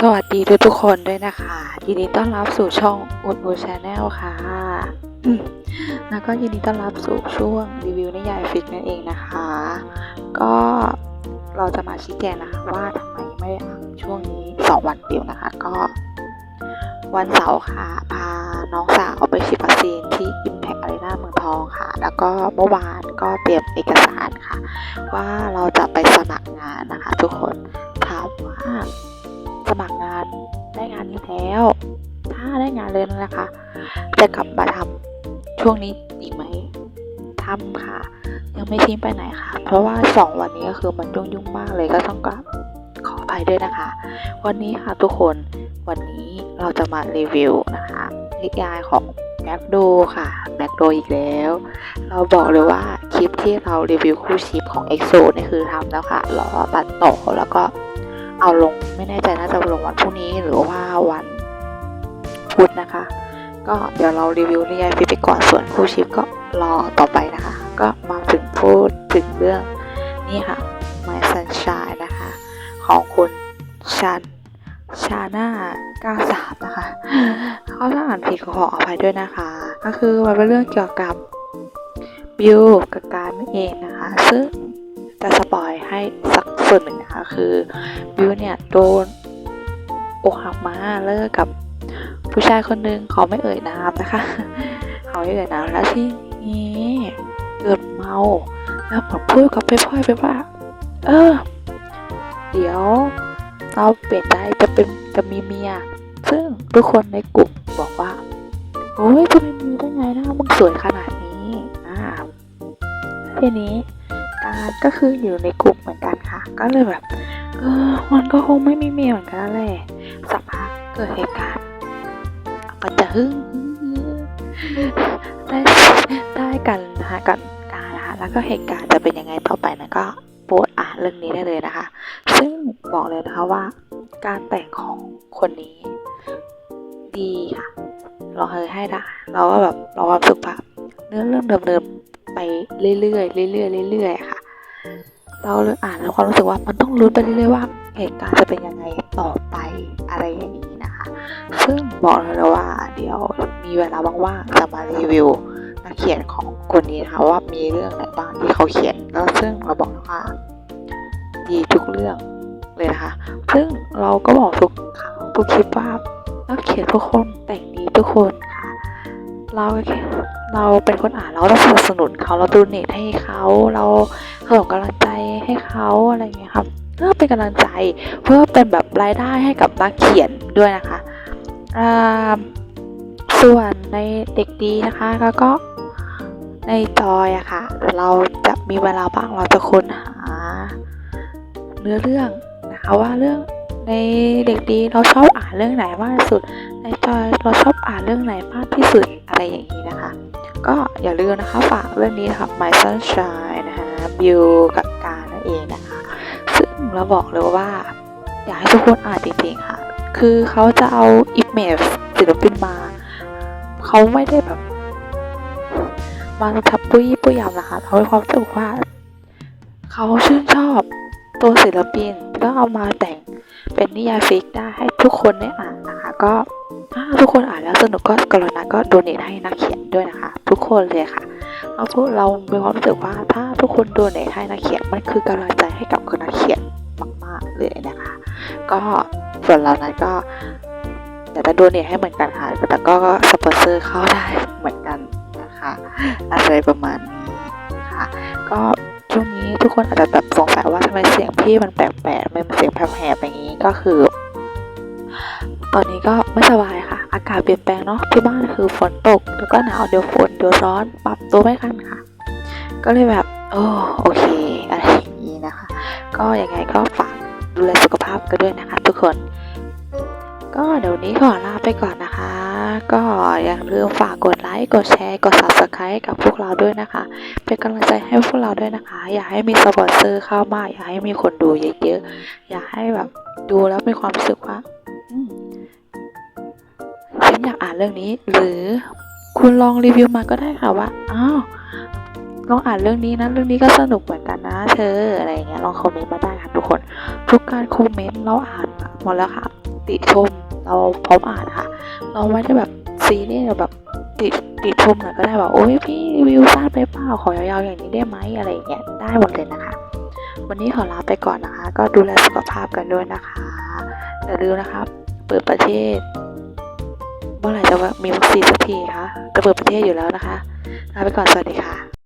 สวัสดีทุกทุกคนด้วยนะคะยินดีต้อนรับสู่ช่องอุดอูชาแนลค่ะ แล้วก็ยินดีต้อนรับสู่ช่วงรีวิวนิยายฟิกนั่นเองนะคะ ก็เราจะมาชี้แจงนะคะว่าทำไมไม่ได้อัพช่วงนี้สองวันติวนะคะ ก็ วันเสาร์ค่ะ พาน้องสาวไปฉีดวัคซีนที่ Impact Arena เมืองทองค่ะ แล้วก็เมื่อวานก็เตรียมเอกสารค่ะ ว่าเราจะไปสมัครงานนะคะ ทุกคนถามว่า สมัครงานได้งานนี้แล้ว ถ้าได้งานเลยนะคะ จะกลับมาทำช่วงนี้อีกไหมทำค่ะ ยังไม่ทิ้งไปไหนค่ะ เพราะว่าสองวันนี้ก็คือมันยุ่งยุ่งมากเลยก็ต้องกลับขออภัยด้วยนะคะ วันนี้ค่ะทุกคนวันนี้เราจะมารีวิวนะคะนิยายของแบ็กโดค่ะแบ็กโดอีกแล้ว เราบอกเลยว่าคลิปที่เรารีวิวคู่ชิปของ EXO นี่คือทำแล้วค่ะรอตัดต่อแล้วก็ เอาลงไม่แน่ใจน่าจะลงวันพรุ่งนี้หรือว่าวันพุธนะคะ ก็เดี๋ยวเรารีวิวนิยายฟิกไปก่อนส่วนคู่ชิปก็รอต่อไปนะคะ ก็มาถึงพูดถึงเรื่องนี่ค่ะ My Sunshine นะคะ ของคุณชันชาน่า93 นะคะ เขาถ้าอ่านผิดขออภัยด้วยนะคะ ก็คือมันเป็นเรื่องเกี่ยวกับบิวกับการนั่นเองนะคะ ซึ่ง จะสปอยให้สักส่วนหนึ่งนะคะคือบิวเนี่ยโดนอกหักมาเลิกกับผู้ชายคนหนึ่งเขาไม่เอ่ยนามนะคะ เขาไม่เอ่ยนามแล้วที่นี้เกิดเมาแล้วผมพูดกับไปพ่อยไปว่า เออ เดี๋ยวเราเปลี่ยนใจจะเป็นจะมีเมีย ซึ่งทุกคนในกลุ่มบอกว่าโอ้ยจะไม่มีได้ไงนะมึงสวยขนาดนี้อ่าทีนี้ การก็คืออยู่ในกลุ่มเหมือนกันค่ะ ก็เลยแบบ เออมันก็คงไม่มีเมียเหมือนกันแหละสักพักเกิดเหตุการณ์ก็จะหึ่งได้ได้กันนะคะกันการนะคะแล้วก็เหตุการณ์จะเป็นยังไงต่อไปนะก็โปรดอ่านเรื่องนี้ได้เลยนะคะ ซึ่งบอกเลยนะคะว่า การแต่งของคนนี้ ดีค่ะเราเคยให้ได้เราก็แบบเราความสึกแบบเนื้อเรื่องเดิมๆไปเรื่อยๆเรื่อยๆเรื่อยๆค่ะ เราเลยอ่านแล้วความรู้สึกว่ามันต้องลุ้ไปเรื่อยๆว่าเหตุการณ์จะเป็นยังไงต่อไปอะไรอย่างนี้นะคะ ซึ่งบอกเลยนะว่าเดี๋ยวมีเวลาว่างๆจะมารีวิวนักเขียนของคนนี้นะคะว่ามีเรื่องไหนบ้างที่เขาเขียนแล้วซึ่งเราบอกแล้วว่าดีทุกเรื่องเลยนะคะ ซึ่งเราก็บอกทุกครั้งทุกคลิปว่านักเขียนทุกคนแต่งดีทุกคนค่ะ เราแค่ เราเป็นคนอ่านเราต้องสนับสนุนเขาเราดูเนตให้เขาเราส่งกำลังใจให้เขาอะไรอย่างเงี้ยครับเพื่อเป็นกำลังใจเพื่อเป็นแบบรายได้ให้กับนักเขียนด้วยนะคะส่วนในเด็กดีนะคะแล้วก็ในจอยอะค่ะเราจะมีเวลาบ้างเราจะค้นหาเนื้อเรื่องนะคะว่าเรื่องในเด็กดีเราชอบอ่านเรื่องไหนมากที่สุด ในจอยเราชอบอ่านเรื่องไหนมากที่สุดอะไรอย่างนี้นะคะ ก็อย่าลืมนะคะฝากเรื่องนี้นะคะ My Sunshine นะคะบิวกับการนั่นเองนะคะ ซึ่งเราบอกเลยว่า อยากให้ทุกคนอ่านจริงๆค่ะ คือเขาจะเอา image ศิลปินมา เขาไม่ได้แบบ มาทับปุ้ยปุ้ยยำนะคะเขาให้ความรู้สึกว่า เขาชื่นชอบตัวศิลปินก็เอามาแต่งเป็นนิยายฟิกได้ให้ทุกคนได้อ่านนะคะ ก็ ถ้าทุกคนอ่านแล้วสนุกก็กรุณาก็โดเนทให้นักเขียนด้วยนะคะ ทุกคนเลยค่ะเราพูดเรามีความรู้สึกว่าถ้าทุกคนโดเนทให้นักเขียนมันคือกำลังใจให้กับคนนักเขียนมากๆเลยนะคะ ก็ส่วนเรานั้นก็แต่จะโดเนทให้เหมือนกันค่ะแต่ก็สปอนเซอร์เข้าได้เหมือนกันนะคะอะไรประมาณนี้ค่ะก็ช่วงนี้ทุกคนอาจจะแบบสงสัยว่าทำไมเสียงพี่มันแปลกๆไมมันเสียงแผบๆอย่างนี้ก็คือ ตอนนี้ก็ไม่สบาย อากาศเปลี่ยนแปลงเนาะที่บ้านคือฝนตก แล้วก็หนาวเดี๋ยวฝนเดี๋ยวร้อนปรับตัวไม่ทันค่ะ ก็เลยแบบโอ้โอเคอะไรอย่างนี้นะคะ ก็ยังไงก็ฝากดูแลสุขภาพกันด้วยนะคะ ทุกคน ก็เดี๋ยวนี้ขอลาไปก่อนนะคะ ก็อย่าลืมฝากกดไลค์กดแชร์กด subscribe กับพวกเราด้วยนะคะ เป็นกำลังใจให้พวกเราด้วยนะคะ อยากให้มีสปอนเซอร์เข้ามา อยากให้มีคนดูเยอะๆอยากให้แบบดูแล้วมีความรู้สึกว่า อยากอ่านเรื่องนี้ หรือคุณลองรีวิวมาก็ได้ค่ะว่าอ้าวลองอ่านเรื่องนี้นะเรื่องนี้ก็สนุกเหมือนกันนะเธออะไรอย่างเงี้ยลองคอมเมนต์มาได้ค่ะทุกคน ทุกการคอมเมนต์เราอ่านหมดแล้วค่ะ ติชมเราพร้อมอ่านนะคะเราไม่ได้แบบซีนี่แบบติติชมหน่อยก็ได้แบบโอ้ยพี่รีวิวสั้นไปเปล่าขอยาวๆอย่างนี้ได้ไหมอะไรอย่างเงี้ยได้หมดเลยนะคะ วันนี้ขอลาไปก่อนนะคะ ก็ดูแลสุขภาพกันด้วยนะคะอย่าลืมนะคะเปิดประเทศ เมื่อไหร่จะว่ามีวัคซีนสักทีคะจะเปิดประเทศอยู่แล้วนะคะ ลาไปก่อน สวัสดีค่ะ